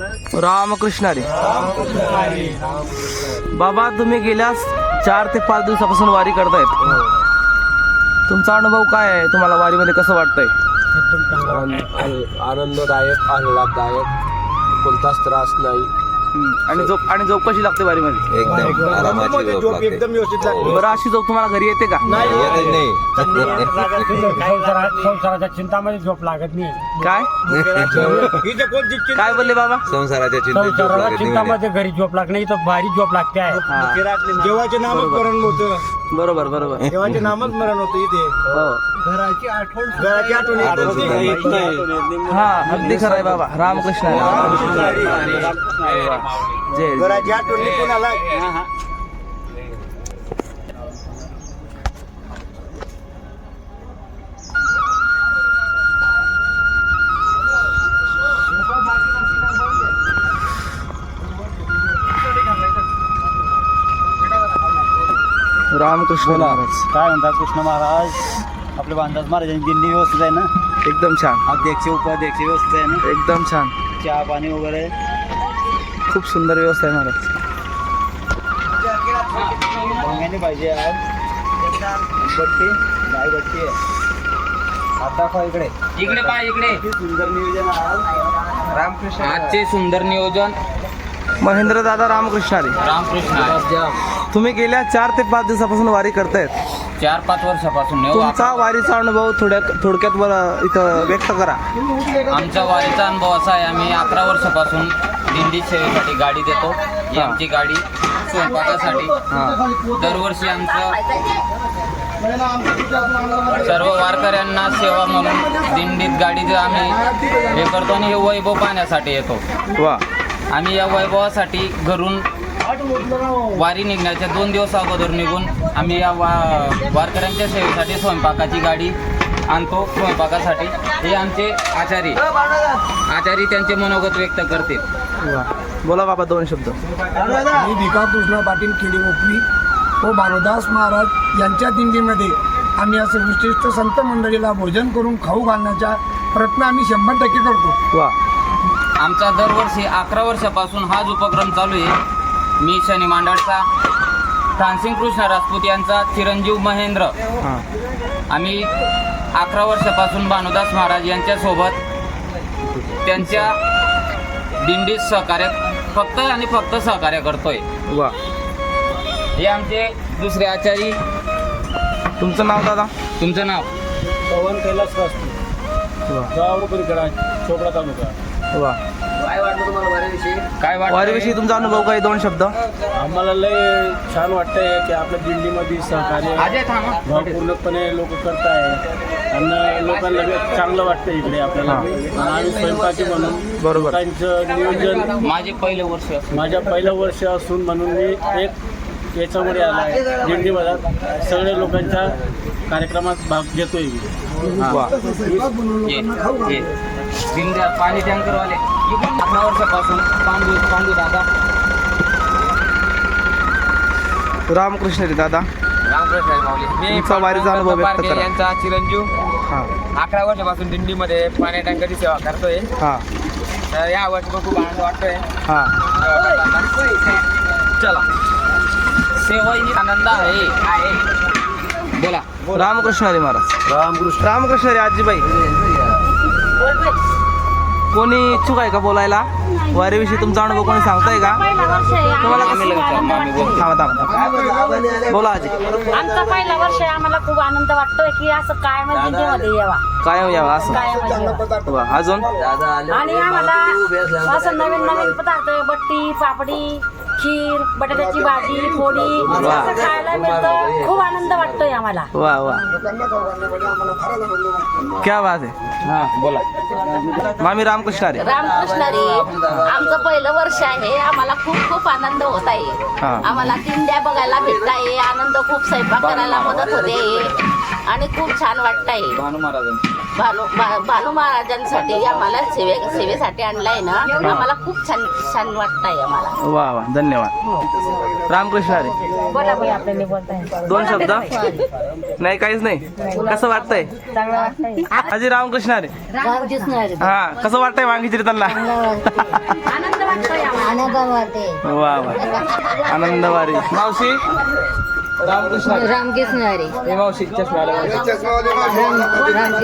रामकृष्णारे बाबा तुम्ही गेल्या चार ते पाच दिवसापासून वारी करतायत. तुमचा अनुभव काय आहे? तुम्हाला वारीमध्ये कसं वाटतंय? आनंददायक आल्हाददायक. कोणताच त्रास नाही. आणि झोप आणि झोप कशी लागते वारीमध्ये? एकदम आरामाची झोप लागते. बरं अशी झोप तुम्हाला घरी येते का? येतच नाही. संसारात संसाराच्या चिंतामध्ये झोप लागत नाही. काय? काय बोलले बाबा? संसाराच्या चिंतेत झोप संसाराला लागत नाही म्हणे. चिंतामध्ये घरी झोप लागत नाही तर भारी झोप लागते. आहे हा. देवाचे नामच स्मरण होतं. बरोबर बरोबर. देवाचे नामच स्मरण होतं इथे. हो. घराची आठवण घराची आठवण येत नाही. हा अगदी खरं आहे बाबा. रामकृष्ण. वा. जय. घराची आठवण रामकृष्ण महाराज. काय म्हणतात कृष्ण महाराज? आपले बांधाज महाराजांची दिंडी व्यवस्थित आहे ना? एकदम छान. अध्यक्ष उपाध्यक्ष व्यवस्थित आहे ना? एकदम छान. चहा पाणी वगैरे? खूप सुंदर व्यवस्था आहे महाराज. पाहिजे आज. बट्टी गाय बट्टी आहे. हात दाखवा इकडे. इकडे पहा इकडे. सुंदर नियोजन आहे आज. आजचे सुंदर नियोजन. महेंद्र दादा रामकृष्ण हरी रामकृष्ण. तुम्ही गेल्या चार ते पाच दिवसापासून वारी करतायत. चार पाच वर्षापासून नेऊ तुमचा वारीचा अनुभव थोड्या थोडक्यात इथं व्यक्त करा. आमचा वारीचा अनुभव असा आहे आम्ही अकरा वर्षापासून दिंडी सेवेसाठी गाडी देतो. ही. हा. आमची गाडी स्वयंपाकासाठी. हा. दरवर्षी आमचं सर्व वारकऱ्यांना सेवा म्हणून दिंडीत गाडीचं आम्ही हे करतो आणि हे वैभव पाहण्यासाठी येतो. वा. आम्ही या वैभवासाठी घरून वारी निघण्याच्या दोन दिवस अगोदर निघून आम्ही या वा वारकऱ्यांच्या सेवेसाठी स्वयंपाकाची गाडी आणतो. स्वयंपाकासाठी. हे आमचे आचारी. आचारी त्यांचे मनोगत व्यक्त करतील. वा बोला बाबा दोन शब्द. मी भिका कृष्ण पाटील खेडी मोकली व भानुदास महाराज यांच्या दिंडीमध्ये आम्ही असं विशिष्ट संत मंडळीला भोजन करून खाऊ घालण्याचा प्रयत्न आम्ही शंभर टक्के करतो. वा. आमचा दरवर्षी अकरा वर्षापासून हाच उपक्रम चालू आहे. मी शनी मांडळचा तानसिंग कृष्ण राजपूत यांचा चिरंजीव महेंद्र. हां. आम्ही अकरा वर्षापासून भानुदास महाराज यांच्यासोबत त्यांच्या दिंडीत सहकार्य फक्त आणि फक्त सहकार्य करतोय. वा. हे आमचे दुसरे आचारी. तुमचं नाव दादा? तुमचं नाव? पवन कैलास वास्तू वा. चोपडा तालुका. वा. काय वाटतं वारीविषयी? तुमचा अनुभव काय? दोन शब्द. आम्हाला लय छान वाटतंय की आपल्या दिंडीमध्ये सहकार्य भावपूर्णकपणे लोक करत आहे आणि लोकांना चांगलं वाटतं इकडे आपल्याला. आणि आम्ही स्वयंपाकी म्हणून बरोबर. लोकांचं नियोजन माझे पहिले वर्ष असं. माझ्या पहिलं वर्ष असून म्हणून मी एक याच्यामध्ये आला आहे दिंडीमध्ये सगळ्या लोकांच्या कार्यक्रमात भाग घेतोय मी. पाणी टँकरवाले. अकरा वर्षापासून पांडू पांडू दादा. रामकृष्ण रे दादा. रामकृष्ण माऊली. मी तुमचा वारीचा अनुभव व्यक्त पारखे करा. यांचा चिरंजीव. हां. अकरा वर्षापासून दिंडीमध्ये पाण्या टँकरची सेवा करतोय. हां. तर या वर्षी पण खूप आनंद वाटतोय. हां. सेवा करताना. चला. सेवा ही आनंद आहे. बोला. रामकृष्ण हरी महाराज. रामकृष्ण. रामकृष्ण हरी आजीबाई. कोणी इच्छुक आहे का बोलायला? वारीविषयी तुमचा अनुभव कोणी सांगताय का? तुम्हाला. थांबा थांबा बोला आजी. आमचा पहिला वर्ष आहे आम्हाला खूप आनंद वाटतोय की असं कायम दिंडीमध्ये यावा. कायम यावं असं. वा अजून? आणि आम्हाला असं नवीन नवीन पदार्थ बट्टी पापडी खीर बटाट्याची भाजी पोळी. असं खायला मिळतं. खूप आनंद वाटतोय आम्हाला. वा वा. क्या बात आहे. हा बोला. मामी रामकृष्ण रे आमचं पहिलं वर्ष आहे. आम्हाला खूप खूप आनंद होत आहे. हा. आम्हाला दिंड्या बघायला भेटत आहे आनंद खूप स्वयंपाक करायला मदत होते. आणि खूप छान वाटतंय. भानू महाराजांची. भानू भा- भानू महाराजांसाठी आम्हाला सेवे सेवेसाठी आणलाय ना आम्हाला खूप छान छान वाटतंय आम्हाला वा वा धन्यवाद. रामकृष्ण हरी. बोला बोला आपल्याला बोलताय. दोन शब्द? नाही काहीच नाही. कसं वाटतंय? चांगलं वाटतंय. रामकृष्ण हरी. हरी. हा कसं वाटतंय वांगीची त्यांना आनंद वाटतोय. आनंद वाटते वा वा. आनंदवारी. मावशी? रामकृष्ण. रामकृष्ण हरी. मावशी चष्मा आला. राम रामकृष्ण.